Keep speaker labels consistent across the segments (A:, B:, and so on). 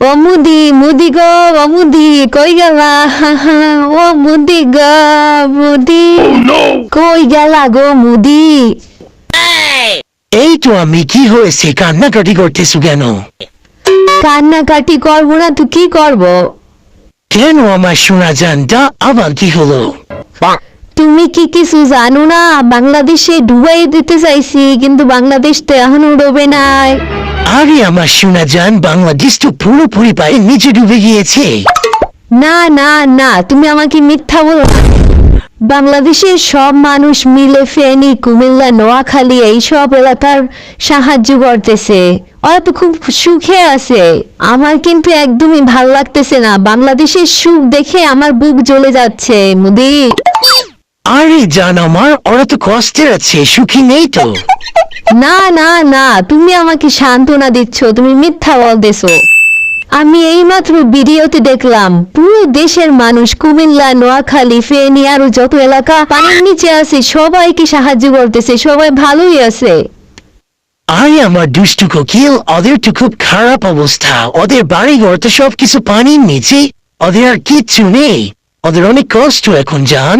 A: ও মুদি মুদি গো ও মুদি কই গেলা? ও মুদি গো মুদি। কই গেলা গো মুদি?
B: এই তো আমি কি হয়েছে? কান্নাকাটি করতেছো কেন?
A: কান্নাকাটি করব না তুই কি করব?
B: কেন আমার শোনা জানটা আবার কি হলো?
A: তুমি কি কিছু জানো না? বাংলাদেশে ডুবাই দিতে চাইছি কিন্তু বাংলাদেশ তো এখনও ডোবে নাই।
B: আরে আমার শোনা যান বাংলাদেশ তো পুরোপুরি পায়ে নিচে ডুবে গিয়েছে।
A: না না না তুমি আমাকে মিথ্যা বলো না। বাংলাদেশের সব মানুষ মিলে ফেনী কুমিল্লা নোয়াখালী এই সব এলাকার সাহায্য করতেছে। ওরা তো খুব সুখে আছে। আমার কিন্তু একদমই ভালো লাগতেছে না। বাংলাদেশের সুখ দেখে আমার বুক জ্বলে যাচ্ছে মুদি।
B: আরে জান আমার ওরা তো কষ্টে আছে সুখী নেই তো।
A: না না না তুমি আমাকে সান্ত্বনা দিচ্ছ তুমি মিথ্যা বলতেছো। আমি এইমাত্র ভিডিওতে দেখলাম পুরো দেশের মানুষ কুমিল্লা নোয়াখালী ফেনী আরও যত এলাকা পানির নিচে আছে সবাইকে সাহায্য করতেছে সবাই ভালোই আছে।
B: আরে আমার দুষ্টু কোকিল ওদের তো খুব খারাপ অবস্থা। ওদের বাড়ি ঘর তো সবকিছু পানির নিচে ওদের আর কিচ্ছু নেই। ওদের অনেক কষ্ট এখন জান।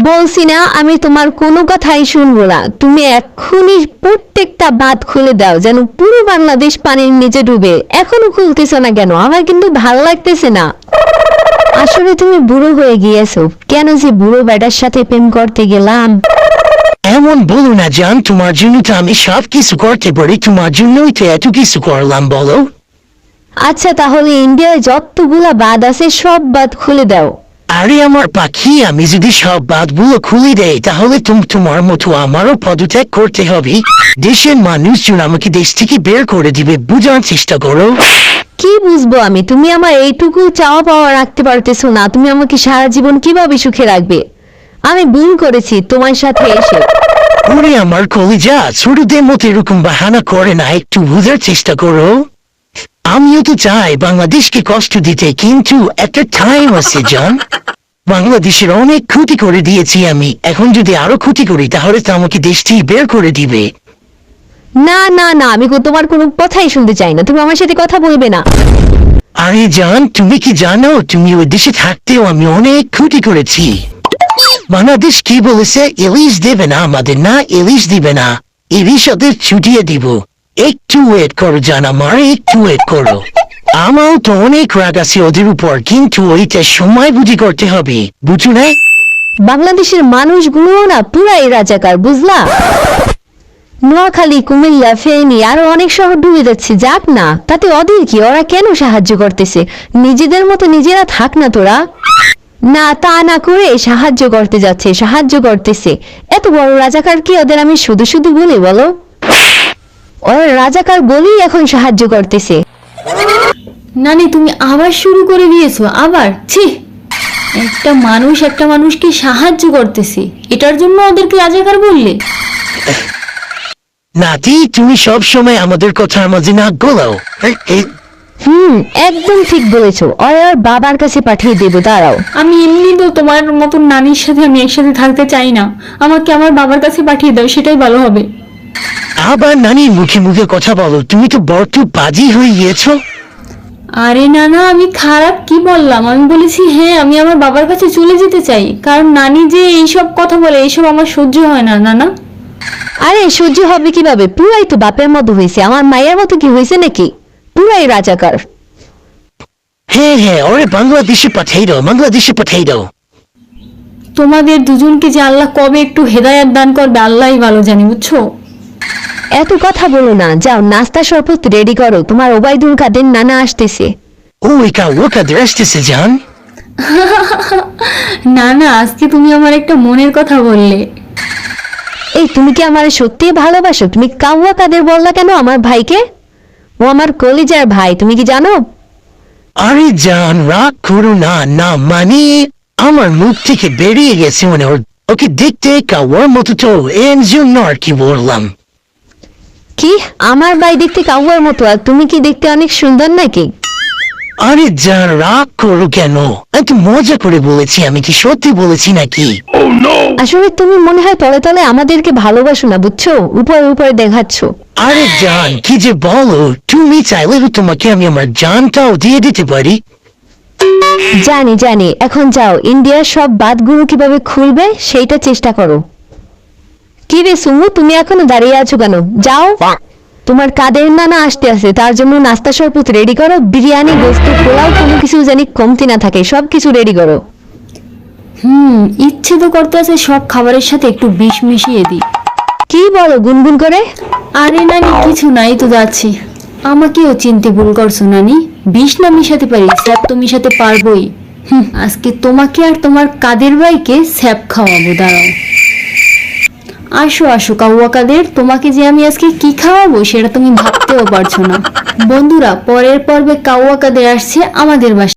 A: বলছি না আমি তোমার কোনো কথাই শুনব না। তুমি এখনই প্রত্যেকটা বাঁধ খুলে দাও যেন পুরো বাংলাদেশ পানির নিচে ডুবে। এখনও খুলতেছো না কেন? আমার কিন্তু ভালো লাগতেছে না। আসলে তুমি বুড়ো হয়ে গিয়েছো। কেন যে বুড়ো বেটার সাথে প্রেম করতে গেলাম?
B: এমন বলো না জান তোমার জন্য তো আমি সব কিছু করতে পারি তোমার জন্যই তো এত কিছু করলাম বলো।
A: আচ্ছা তাহলে ইন্ডিয়ায় যতগুলা বাঁধ আছে সব বাদ খুলে দাও।
B: আরে আমার পাখি আমি যদি সব বাদগুলো খুলে দেই তাহলে তুমি তোমার মতো আমারও পদত্যাগ করতে হবে। দেশের মানুষজন আমাকে দেশ থেকে বের করে দিবে বুঝার চেষ্টা করো।
A: কি বুঝব আমি? তুমি আমার এইটুকু চাওয়া পাওয়া রাখতে পারতেছো না তুমি আমাকে সারা জীবন কীভাবে সুখে রাখবে? আমি ভুল করেছি তোমার সাথে এসে।
B: ওরে আমার কলিজা ছোটদের মতো এরকম বাহানা করে না একটু বুঝার চেষ্টা করো। আমিও তো চাই বাংলাদেশকে কষ্ট দিতে কিন্তু একটা টাইম আছে জান বাংলাদেশের অনেক ক্ষতি করে দিয়েছি আমি। এখন যদি আরও ক্ষতি করি তাহলে তো আমাকে দেশ থেকে বের করে দিবে।
A: না না না আমি কো- তোমার কোনো কথাই শুনতে চাই না। তুমি আমার সাথে কথা বলবে না।
B: আরে জান তুমি কি জানো? তুমি ওই দেশে থাকতেও আমি অনেক ক্ষতি করেছি। বাংলাদেশ কি বলেছে? ইলিশ দেবে না আমাদের না ইলিশ দিবে না। ইলিশ ওদের ছুটিয়ে দিব। একটু ওয়েট করো জান আমার একটু ওয়েট করো। আমারও তো অনেক রাগ আছে ওদের উপর, কিন্তু ওইটা সময় বুঝি করতে হবে, বুঝু না?
A: বাংলাদেশের মানুষগুলো না পুরাই রাজাকার, বুঝলা? নোয়াখালী, কুমিল্লা, ফেনী, আরও অনেক শহর ডুবে যাচ্ছে, যাক না, তাতে ওদের কি, ওরা কেন সাহায্য করতেছে? নিজেদের মতো নিজেরা থাক না তোরা। না, তা না করে সাহায্য করতে যাচ্ছে, সাহায্য করতেছে। এত বড় রাজাকার কি ওদের আমি শুধু শুধু বলি, বলো? ওরা রাজাকার বলেই এখন সাহায্য করতেছে।
C: নানি তুমি আবার শুরু করে দিয়েছ আবার? ছি! একটা মানুষ একটা মানুষকে সাহায্য করতেছে। এটার জন্য ওদেরকে রাজাকার বললে?
B: নাতি তুমি সব সময় আমাদের কথার মাঝে নাক গোলাও।
A: হুম একদম ঠিক বলেছ। ওরা ওর বাবার কাছে পাঠিয়ে দেবো দাঁড়াও।
C: আমি এমনি তো তোমার মতন নানির সাথে আমি একসাথে থাকতে চাই না। আমাকে আমার বাবার কাছে পাঠিয়ে দাও সেটাই ভালো হবে।
B: আবার নানির মুখে মুখে কথা বলো তুমি তো বড্ড বাজি হয়ে গিয়েছো।
C: আরে না না আমি খারাপ কি বললাম? আমি বলেছি হ্যাঁ আমি আমার বাবার কাছে চলে যেতে চাই। কারণ নানি যে এইসব কথা বলে এইসব আমার সহ্য হয় না নানা।
A: আরে সহ্য হবে কীভাবে? পুরাই তো বাপের মতো হয়েছে। আমার মায়ের মতো কি হয়েছে নাকি? পুরাই রাজাকার।
B: হ্যাঁ হ্যাঁ ওরে বাংলাদেশে পাঠাই দাও বাংলাদেশে পাঠাই দাও।
C: তোমাদের দুজনকে যে আল্লাহ কবে একটু হেদায়াত দান করবে আল্লাহই ভালো জানি বুঝছ?
A: এত কথা বলো না যাও নাস্তা শরবত রেডি করো তোমার ওবায়দুল কাদের নানা আসতেছে।
B: ওই কা ওকা আসতেছে জান?
C: না না আজকে তুমি আমার একটা মনের কথা বললে।
A: এই তুমি কি আমার সত্যি ভালোবাসো? তুমি কাউয়া কাদের বললা কেন আমার ভাইকে? ও আমার কলিজার ভাই তুমি কি জানো?
B: আরে জান রাগ করো না না মানে আমার মুখ থেকে বেরিয়ে গেছে মানে ওর ওকে দেখতে কাওয়ার মতো তো এর জন্য আর কি বললাম।
A: কি? আমার ভাই দেখতে কাউয়ার মতো আর তুমি কি দেখতে অনেক সুন্দর নাকি?
B: আরে জান রাগ করো কেন? একটু মজা করে বলেছি আমি কি সত্যি বলেছি নাকি?
A: আসলে তুমি মনে হয় তলে তলে আমাদেরকে ভালোবাসো না বুঝছ? উপরে উপরে দেখাচ্ছ।
B: আরে জান কি যে বলো? তুমি চাইলে তো তোমাকে আমি আমার জানটাও দিয়ে দিতে পারি।
A: জানি জানি। এখন যাও ইন্ডিয়ার সব বাদগুলো কীভাবে খুলবে সেইটা চেষ্টা করো। কি রে সুমু তুমি এখনও দাঁড়িয়ে আছো কেন? যাও। তোমার কাদের নানা আসতে আছে? তার জন্য নাস্তা শরবত রেডি করো বিরিয়ানি গোস্ত পোলাও কোনো কিছু জানি কমতি না থাকে সব কিছু রেডি করো।
C: হুম ইচ্ছে তো করতে আছে সব খাবারের সাথে একটু বিষ মিশিয়ে দিই।
A: কি বলো গুনগুন করে?
C: আরে নানি কিছু নাই তো যাচ্ছি। আমাকেও চিনতে ভুল করছ নানি। বিষ না মিশাতে পারি স্যাপ তো মিশাতে পারবোই। হুম, আজকে তোমাকে আর তোমার কাদের ভাইকে স্যাপ খাওয়াবো দাঁড়াও। আসো আসো, কাউয়াকাদের, তোমাকে যে আমি আজকে কি খাওয়াবো সেটা তুমি ভাবতেও পারছ না। বন্ধুরা, পরের পর্বে কাউয়াকাদের আসছে আমাদের বাসায়।